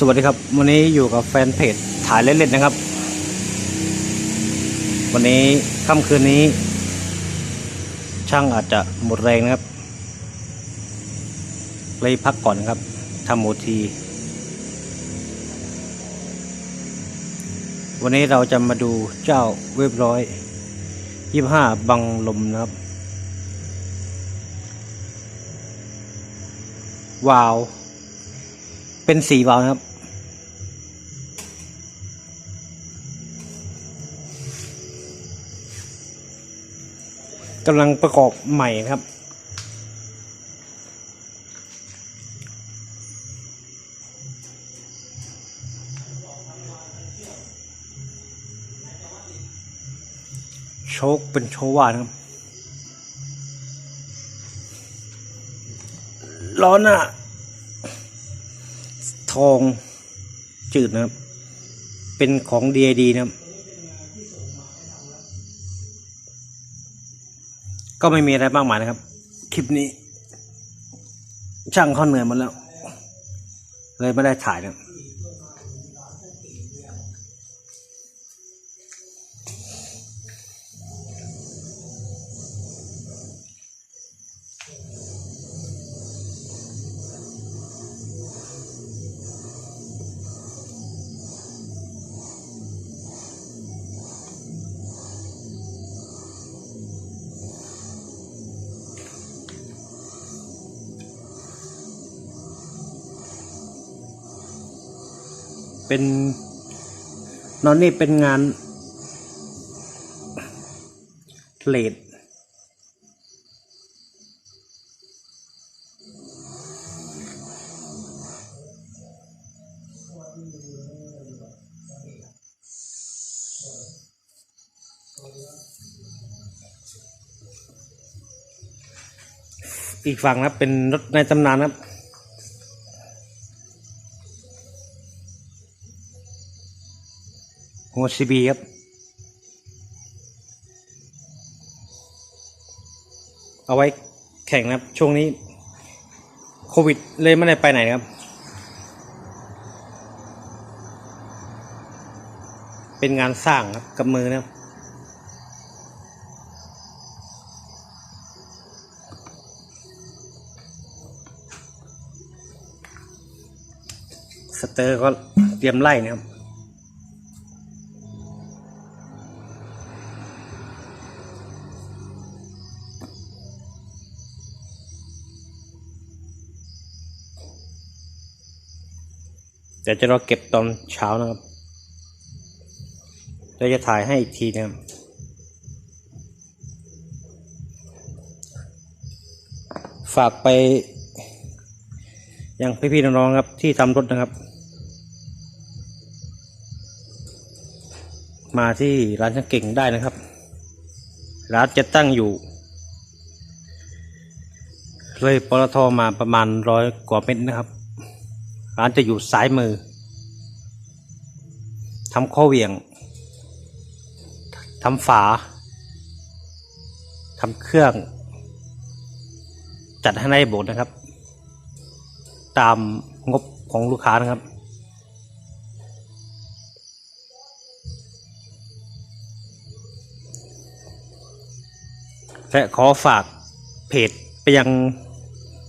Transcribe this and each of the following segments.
สวัสดีครับ วันนี้อยู่กับแฟนเพจถ่ายเล่นๆนะครับ วันนี้ค่ำคืนนี้ ช่างอาจจะหมดแรงนะครับ เลยพักก่อนนครับทำโอที วันนี้เราจะมาดูเจ้าเว็บร้อยยี่ห้าบังลมนะครับวาว เป็นสีวาล์วนะครับ กำลังประกอบใหม่นะครับ โชคเป็นโชวานะครับล้อน้าท องจืดนะครับ เป็นของ DID นะครับ ก็ไม่มีอะไรมากมายนะครับ คลิปนี้ ช่างเขาเหนื่อยหมดแล้ว เลยไม่ได้ถ่ายนะ เป็นนอนนี่เป็นงานเลดอีกฝั่งนะเป็นรถในตำนานนะครับ หัวซีบีครับเอาไว้แข่งนะครับ ช่วงนี้ โควิดเลยไม่ได้ไปไหนครับ เป็นงานสร้างครับกับมือนะครับสเตอร์ก็เตรียมไล่นะครับ เดี๋ยวจะรอเก็บตอนเช้านะครับเดี๋ยวจะถ่ายให้อีกทีนะครับ ฝากไปยังพี่ๆน้องๆครับที่ทำรถนะครับ มาที่ร้านช่างเก่งได้นะครับ ร้านจะตั้งอยู่ เลยปตทมาประมาณร้อยกว่าเมตรนะครับ ร้านจะอยู่ซ้ายมือทำข้อเหวี่ยงทำฝาทำเครื่อง จัดให้ในโบสถ์นะครับ ตามงบของลูกค้านะครับ และขอฝากเพจไปยัง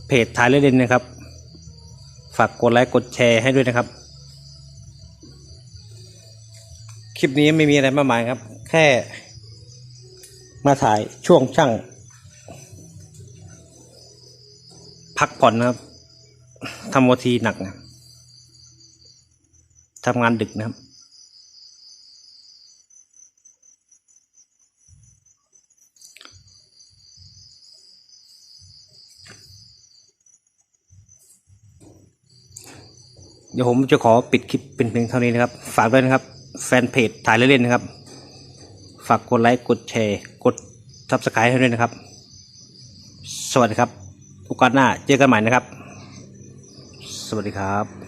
เพจถ่ายเล่นนะครับ ฝากกดไลค์กดแชร์ให้ด้วยนะครับ คลิปนี้ไม่มีอะไรมากมายครับ แค่มาถ่ายช่วงช่าง พักผ่อนนะครับทำโอทีหนักนะทำงานดึกนะครับ เดี๋ยวผมจะขอปิดคลิปเป็นเพียงเท่านี้นะครับ ฝากด้วยนะครับ แฟนเพจถ่ายเล่นๆนะครับ ฝากกดไลค์กดแชร์กดซับสไครต์ให้ด้วยนะครับ สวัสดีครับโอกาสหน้าเจอกันใหม่นะครับ สวัสดีครับ